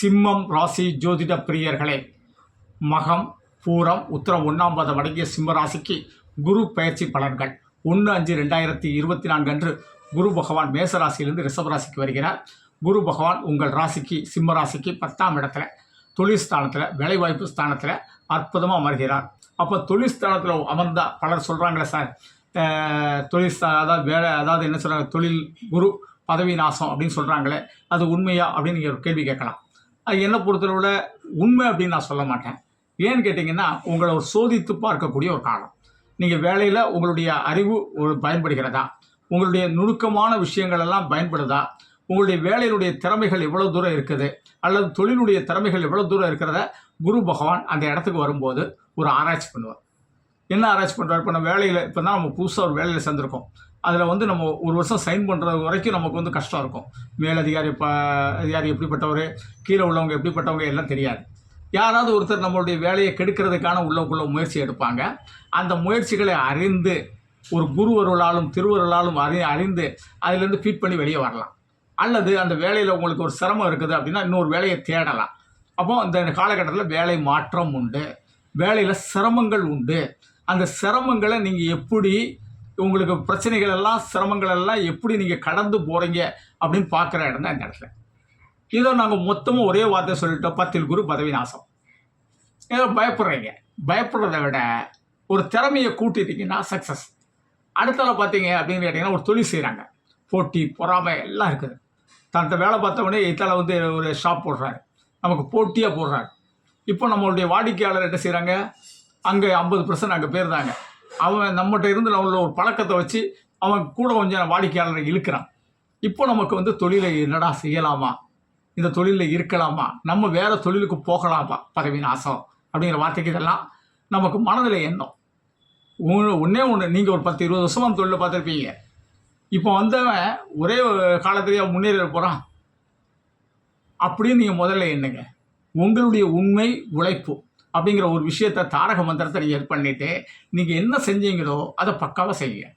சிம்மம் ராசி ஜோதிட பிரியர்களே மகம் பூரம் உத்தரம் ஒன்றாம் பாதம் அடங்கிய சிம்ம ராசிக்கு குரு பயிற்சி பலன்கள். ஒன்று அஞ்சு ரெண்டாயிரத்தி இருபத்தி நான்கு அன்று குரு பகவான் மேச ராசியிலிருந்து ரிஷப ராசிக்கு வருகிறார். குரு பகவான் உங்கள் ராசிக்கு சிம்ம ராசிக்கு பத்தாம் இடத்துல தொழில் ஸ்தானத்தில் வேலைவாய்ப்பு ஸ்தானத்தில் அற்புதமாக அமர்கிறார். அப்போ தொழில் ஸ்தானத்தில் பலர் சொல்கிறாங்களே சார் அஹ், தொழில் அதாவது வேலை அதாவது என்ன சொல்கிறாங்க தொழில் குரு பதவி நாசம் அப்படின்னு சொல்கிறாங்களே அது உண்மையா அப்படின்னு நீங்கள் ஒரு கேள்வி கேட்கலாம். என்னை பொறுத்தளவில் உண்மை அப்படின்னு நான் சொல்ல மாட்டேன். ஏன்னு கேட்டிங்கன்னா உங்களை ஒரு சோதித்து பார்க்கக்கூடிய ஒரு காலம். நீங்கள் வேலையில் உங்களுடைய அறிவு ஒரு பயன்படுகிறதா? உங்களுடைய நுணுக்கமான விஷயங்கள் எல்லாம் பயன்படுதா? உங்களுடைய வேலையினுடைய திறமைகள் எவ்வளோ தூரம் இருக்குது? அல்லது தொழிலுடைய திறமைகள் எவ்வளோ தூரம் இருக்கிறத குரு பகவான் அந்த இடத்துக்கு வரும்போது ஒரு ஆராய்ச்சி பண்ணுவார். என்ன அரேஞ்ச் பண்ணுறாரு இப்போ நம்ம வேலையில் இப்போ தான் நம்ம புதுசாக ஒரு வேலையில் சேர்ந்துருக்கோம். அதில் வந்து நம்ம ஒரு வருஷம் சைன் பண்ணுறது வரைக்கும் நமக்கு வந்து கஷ்டம் இருக்கும். மேலதிகாரி ப அதிகாரி எப்படிப்பட்டவர் கீழே உள்ளவங்க எப்படிப்பட்டவங்க எல்லாம் தெரியாது. யாராவது ஒருத்தர் நம்மளுடைய வேலையை கெடுக்கிறதுக்கான உள்ளக்குள்ள முயற்சி எடுப்பாங்க. அந்த முயற்சிகளை அறிந்து ஒரு குருவருளாலும் திருவருளாலும் அறி அறிந்து அதிலேருந்து ஃபீட் பண்ணி வெளியே வரலாம். அல்லது அந்த வேலையில் உங்களுக்கு ஒரு சிரமம் இருக்குது அப்படின்னா இன்னொரு வேலையை தேடலாம். அப்போ இந்த காலகட்டத்தில் வேலை மாற்றம் உண்டு. வேலையில் சிரமங்கள் உண்டு. அந்த சிரமங்களை நீங்கள் எப்படி உங்களுக்கு பிரச்சனைகள் எல்லாம் சிரமங்கள் எல்லாம் எப்படி நீங்கள் கடந்து போகிறீங்க அப்படின்னு பார்க்குற இடம் தான் இந்த இடத்துல. இதோ நாங்கள் மொத்தமாக ஒரே வார்த்தை சொல்லிட்டோம் பத்தில் குரு பதவி நாசம் ஏதோ பயப்படுறீங்க. பயப்படுறத விட ஒரு திறமையை கூட்டிட்டீங்கன்னா சக்ஸஸ் அடுத்தால பார்த்தீங்க அப்படின்னு கேட்டிங்கன்னா ஒரு தொழில் செய்கிறாங்க போட்டி பொறாமை எல்லாம் இருக்குது. தன்னை வேலை பார்த்தவொடனே இத்தால வந்து ஒரு ஷாப் போடுறாரு. நமக்கு போட்டியாக போடுறாரு. இப்போ நம்மளுடைய வாடிக்கையாளர் என்ன செய்கிறாங்க அங்கே ஐம்பது பர்சன்ட் அங்கே போயிருந்தாங்க அவன் நம்மகிட்ட இருந்து உள்ள ஒரு பழக்கத்தை வச்சு அவன் கூட கொஞ்சம் வாடிக்கையாளரை இழுக்கிறான். இப்போ நமக்கு வந்து தொழிலை என்னடா செய்யலாமா? இந்த தொழிலில் இருக்கலாமா? நம்ம வேறு தொழிலுக்கு போகலாமா? பதவி நாசம் அப்படிங்கிற வார்த்தைக்கு இதெல்லாம் நமக்கு மனதில் எண்ணம். ஒன்று ஒன்றே ஒன்று நீங்கள் ஒரு பத்து இருபது வருஷமாக அந்த தொழிலை பார்த்துருப்பீங்க. இப்போ வந்தவன் ஒரே காலத்திலேயே அவன் முன்னேற போகிறான் அப்படின்னு நீங்கள் முதல்ல எண்ணுங்க. உங்களுடைய உண்மை உழைப்பு. அப்படிங்கிற ஒரு விஷயத்தை தாரக மந்திரத்தை நீங்கள் இது பண்ணிவிட்டு நீங்கள் என்ன செஞ்சீங்களோ அதை பக்காவாக செய்யுங்க.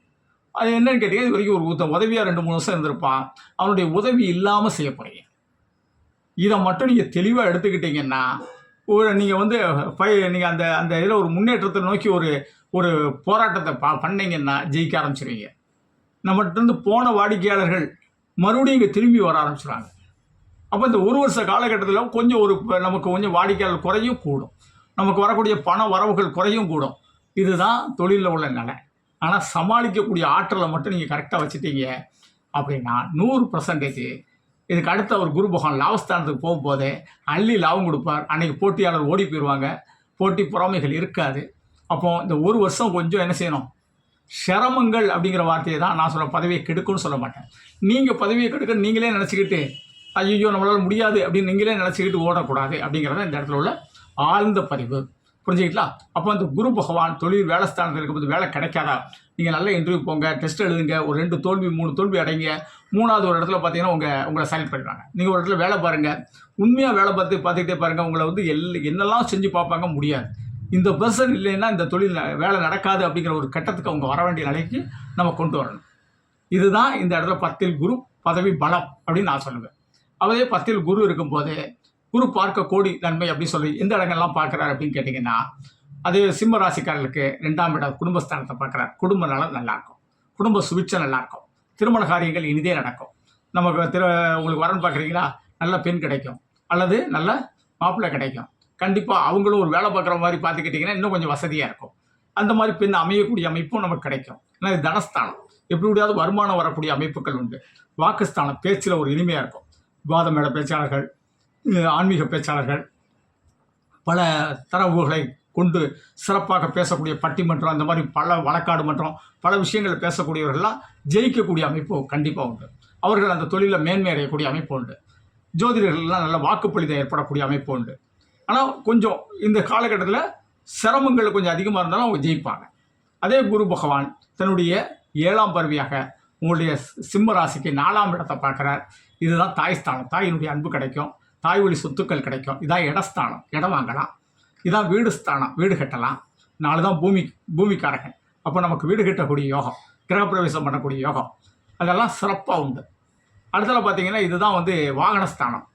அது என்னன்னு கேட்டீங்கன்னா இது வரைக்கும் ஒரு உத்த உதவியாக ரெண்டு மூணு வருஷம் இருந்திருப்பான். அவனுடைய உதவி இல்லாமல் செய்ய போகிறீங்க இதை மட்டும் நீங்கள் தெளிவாக எடுத்துக்கிட்டீங்கன்னா ஒரு நீங்கள் வந்து பை நீங்கள் அந்த அந்த இதில் ஒரு முன்னேற்றத்தை நோக்கி ஒரு ஒரு போராட்டத்தை பா பண்ணிங்கன்னா ஜெயிக்க ஆரம்பிச்சிருவீங்க. நம்மகிட்டருந்து போன வாடிக்கையாளர்கள் மறுபடியும் இங்கே திரும்பி வர ஆரம்பிச்சிடுறாங்க அப்போ இந்த ஒரு வருஷ காலகட்டத்தில் கொஞ்சம் ஒரு நமக்கு கொஞ்சம் வாடிக்கையாளர் குறையும் கூடும். நமக்கு வரக்கூடிய பண வரவுகள் குறையும் கூடும். இதுதான் தொழிலில் உள்ள நிலை. ஆனால் சமாளிக்கக்கூடிய ஆற்றலை மட்டும் நீங்கள் கரெக்டாக வச்சுட்டீங்க அப்படின்னா நூறு பர்சன்டேஜ் இதுக்கு அடுத்த ஒரு குரு பகவான் லாபஸ்தானத்துக்கு போகும்போதே அள்ளி லாபம் கொடுப்பார். அன்றைக்கி போட்டியாளர் ஓடி போயிடுவாங்க போட்டி பொறாமைகள் இருக்காது. அப்போ இந்த ஒரு வருஷம் கொஞ்சம் என்ன செய்யணும்? சிரமங்கள் அப்படிங்கிற வார்த்தையை தான் நான் சொல்ல பதவியை கெடுக்கும்னு சொல்ல மாட்டேன். நீங்கள் பதவியை கெடுக்க நீங்களே நினச்சிக்கிட்டு ஐயோ நம்மளால் முடியாது அப்படின்னு நீங்களே நினச்சிக்கிட்டு ஓடக்கூடாது அப்படிங்கிறத இந்த இடத்துல உள்ள ஆழ்ந்த பதிவு புரிஞ்சுக்கிட்டா அப்போ அந்த குரு பகவான் தொழில் வேலை ஸ்தானத்தில் இருக்கும்போது வேலை கிடைக்காதா? நீங்கள் நல்ல இன்டர்வியூ போங்க டெஸ்ட் எழுதுங்க ஒரு ரெண்டு தோல்வி மூணு தோல்வி அடைங்க. மூணாவது ஒரு இடத்துல பார்த்தீங்கன்னா உங்கள் உங்களை செலக்ட் பண்ணுறாங்க நீங்கள் ஒரு இடத்துல வேலை பாருங்கள் உண்மையாக வேலை பார்த்து பார்த்துக்கிட்டே பாருங்கள் உங்களை வந்து எல் என்னெல்லாம் செஞ்சு பார்ப்பாங்க முடியாது. இந்த பர்சன் இல்லைன்னா இந்த தொழில் வேலை நடக்காது அப்படிங்கிற ஒரு கட்டத்துக்கு அவங்க வர வேண்டிய நிலைக்கு நம்ம கொண்டு வரணும். இதுதான் இந்த இடத்துல பத்தில் குரு பதவி பலம் அப்படின்னு நான் சொல்லுவேன். அதே பத்தில் குரு இருக்கும்போது குரு பார்க்க கோடி நன்மை அப்படின்னு சொல்லி எந்த இடங்கள்லாம் பார்க்குறாரு அப்படின்னு கேட்டிங்கன்னா அது சிம்ம ராசிக்காரர்களுக்கு ரெண்டாம் இடம் குடும்பஸ்தானத்தை பார்க்குறாரு. குடும்ப நலம் நல்லாயிருக்கும் குடும்ப சுபிட்சை நல்லாயிருக்கும் திருமண காரியங்கள் இனிதே நடக்கும். நமக்கு திரு உங்களுக்கு வரன் பார்க்குறீங்களா? நல்ல பெண் கிடைக்கும். அல்லது நல்ல மாப்பிள்ளை கிடைக்கும். கண்டிப்பாக அவங்களும் ஒரு வேலை பார்க்குற மாதிரி பார்த்துக்கிட்டிங்கன்னா இன்னும் கொஞ்சம் வசதியாக இருக்கும். அந்த மாதிரி பெண் அமையக்கூடிய அமைப்பும் நமக்கு கிடைக்கும். ஏன்னா இது தனஸ்தானம். எப்படி எப்படியாவது வருமானம் வரக்கூடிய அமைப்புகள் உண்டு. வாக்குஸ்தானம் பேச்சில் ஒரு இனிமையாக இருக்கும். விவாத மேட பேச்சாளர்கள் ஆன்மீக பேச்சாளர்கள் பல தரவுகளை கொண்டு சிறப்பாக பேசக்கூடிய பட்டிமன்றம் அந்த மாதிரி பல வழக்காடு மன்றம் பல விஷயங்கள் பேசக்கூடியவர்கள்லாம் ஜெயிக்கக்கூடிய அமைப்பு கண்டிப்பாக உண்டு. அவர்கள் அந்த தொழிலில் மேன்மையடையக்கூடிய அமைப்பு உண்டு. ஜோதிடர்கள்லாம் நல்ல வாக்குப்பளிதம் ஏற்படக்கூடிய அமைப்பு உண்டு. ஆனால் கொஞ்சம் இந்த காலகட்டத்தில் சிரமங்கள் கொஞ்சம் அதிகமாக இருந்தாலும் அவங்க ஜெயிப்பாங்க. அதே குரு பகவான் தன்னுடைய ஏழாம் பருவியாக உங்களுடைய சிம்ம ராசிக்கு நாலாம் இடத்தை பார்க்குறார். இதுதான் தாய் ஸ்தானம். தாயினுடைய அன்பு கிடைக்கும். தாய் வழி சொத்துக்கள் கிடைக்கும். இதான் இடஸ்தானம். இடம் வாங்கலாம். இதான் வீடு ஸ்தானம். வீடு கட்டலாம். நாலு தான் பூமி பூமிக்காரகன் அப்போ நமக்கு வீடு கட்டக்கூடிய யோகம் கிரகப்பிரவேசம் பண்ணக்கூடிய யோகம். அதெல்லாம் சிறப்பாக உண்டு. அடுத்தது பார்த்தீங்கன்னா இதுதான் வந்து வாகனஸ்தானம்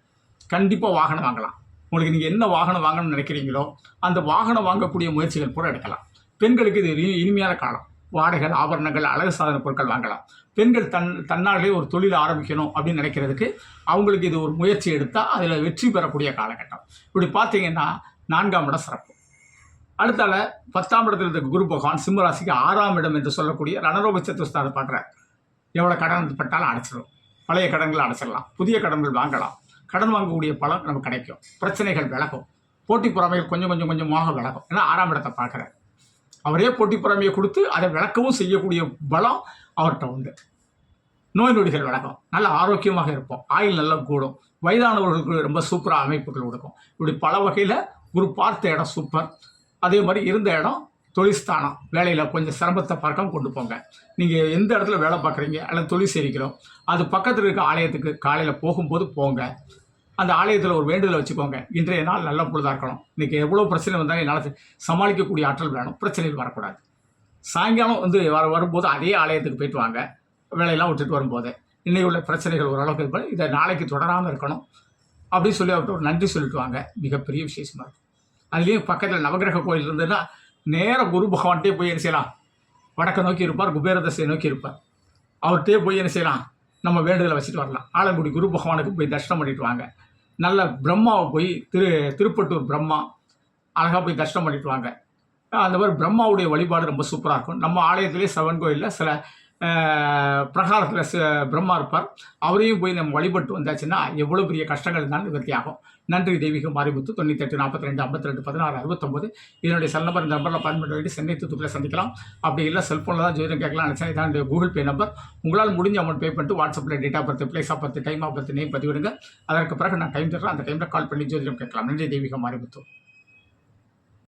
கண்டிப்பாக வாகனம் வாங்கலாம். உங்களுக்கு நீங்கள் என்ன வாகனம் வாங்கணும்னு நினைக்கிறீங்களோ அந்த வாகனம் வாங்கக்கூடிய முயற்சிகள் கூட எடுக்கலாம். பெண்களுக்கு இது இனிமையான காலம். வாடகை ஆபரணங்கள் அழகு சாதன பொருட்கள் வாங்கலாம். பெண்கள் தன் தன்னாலே ஒரு தொழில் ஆரம்பிக்கணும் அப்படின்னு நினைக்கிறதுக்கு அவங்களுக்கு இது ஒரு முயற்சி எடுத்தால் அதில் வெற்றி பெறக்கூடிய காலகட்டம். இப்படி பார்த்தீங்கன்னா நான்காம் இடம் சிறப்பு. அடுத்தால பத்தாம் இடத்துல இருக்க குரு பகவான் சிம்மராசிக்கு ஆறாம் இடம் என்று சொல்லக்கூடிய ரணரோக சத்துஸ்தானம் பார்க்குறார் எவ்வளோ கடன் பட்டாலும் அடைச்சிடும் பழைய கடன்களை அடைச்சிடலாம் புதிய கடன்கள் வாங்கலாம். கடன் வாங்கக்கூடிய பலன் நமக்கு கிடைக்கும். பிரச்சனைகள் விலகும். போட்டி பொறாமைகள் கொஞ்சம் கொஞ்சம் கொஞ்சமாக விலகும். ஏன்னா ஆறாம் இடத்தை பார்க்குறாரு. அவரே போட்டி பொறாமையை கொடுத்து அதை விளக்கவும் செய்யக்கூடிய பலம் அவர்கிட்ட உண்டு. நோய் நொடிகள் விளக்கம் நல்ல ஆரோக்கியமாக இருப்போம். ஆயுள் நல்லா கூடும். வயதானவர்களுக்கு ரொம்ப சூப்பராக அமைப்புகள் கொடுக்கும். இப்படி பல வகையில் குரு பார்த்த இடம் சூப்பர் அதே மாதிரி இருந்த இடம் தொழில்ஸ்தானம் வேலையில் கொஞ்சம் சிரமத்தை பார்க்காம கொண்டு போங்க. நீங்கள் எந்த இடத்துல வேலை பார்க்குறீங்க? அல்லது தொழில் செய்கிறோம் அது பக்கத்தில் இருக்க ஆலயத்துக்கு காலையில் போகும்போது போங்க. அந்த ஆலயத்தில் ஒரு வேண்டுதலை வச்சுக்கோங்க. இன்றைய நாள் நல்ல பொழுதாக இருக்கணும். இன்றைக்கி எவ்வளோ பிரச்சனை வந்தாலும் என்னால் சமாளிக்கக்கூடிய ஆற்றல் வேணும். பிரச்சனைகள் வரக்கூடாது. சாயங்காலம் வந்து வர வரும்போது அதே ஆலயத்துக்கு போயிட்டு வாங்க. வேலையெல்லாம் விட்டுட்டு வரும்போது. இன்றைக்கு உள்ள பிரச்சனைகள் ஓரளவுக்கு இருப்பது இதை நாளைக்கு தொடராமல் இருக்கணும். அப்படின்னு சொல்லி அவர்கிட்ட ஒரு நன்றி சொல்லிட்டு வாங்க. மிகப்பெரிய விசேஷமாக இருக்கும் அதுலேயும் பக்கத்தில் நவகிரக கோயில் இருந்ததுன்னா நேராக குரு பகவான்கிட்டே போய் என்ன செய்யலாம். வடக்க நோக்கி இருப்பார் குபேர திசையை நோக்கி இருப்பார். அவர்கிட்டே போய் என்ன செய்யலாம். நம்ம வேண்டுதலை வச்சுட்டு வரலாம். ஆலங்குடி குரு பகவானுக்கு போய் தரிசனம் பண்ணிட்டு வாங்க. நல்ல பிரம்மாவை போய் திரு திருப்பட்டூர் பிரம்மா அழகாக போய் தரிசனம் பண்ணிட்டு வாங்க. அந்த மாதிரி பிரம்மாவுடைய வழிபாடு ரொம்ப சூப்பராக இருக்கும். நம்ம ஆலயத்திலே சிவன் கோயிலில் சில பிரகாரத்தில் பிரம்மா இருப்பார். அவரையும் போய் நம்ம வழிபட்டு வந்தாச்சுன்னா எவ்வளோ பெரிய கஷ்டங்கள் இருந்தாலும் நிவர்த்தியாகும் நன்றி தெய்வீகம் மாரிமுத்து தொண்ணூத்தெட்டு நாற்பத்தி ரெண்டு ஐம்பத்தி ரெண்டு பதினாறு அறுபத்தொம்பது. இதனுடைய செல் நம்பர் இந்த நம்பரில் பயன்படுத்த வேண்டி சென்னை தூத்துக்குள்ளே சந்திக்கலாம். அப்படி இல்லை செல்ஃபோனில் தான் ஜோதிடம் கேட்கலாம். நினச்சா இதான் கூகுள் பே நம்பர் உங்களால் முடிஞ்ச அமௌண்ட் பே பண்ணிட்டு வாட்ஸ்அப்பில் data of place of birth time of name பதிவிடுங்க. அதற்கு பிறகு நான் டைம் தரேன் அந்த டைமில் கால் பண்ணி ஜோதிடம் கேட்கலாம். நன்றி தெய்வீகம் மாரிமுத்து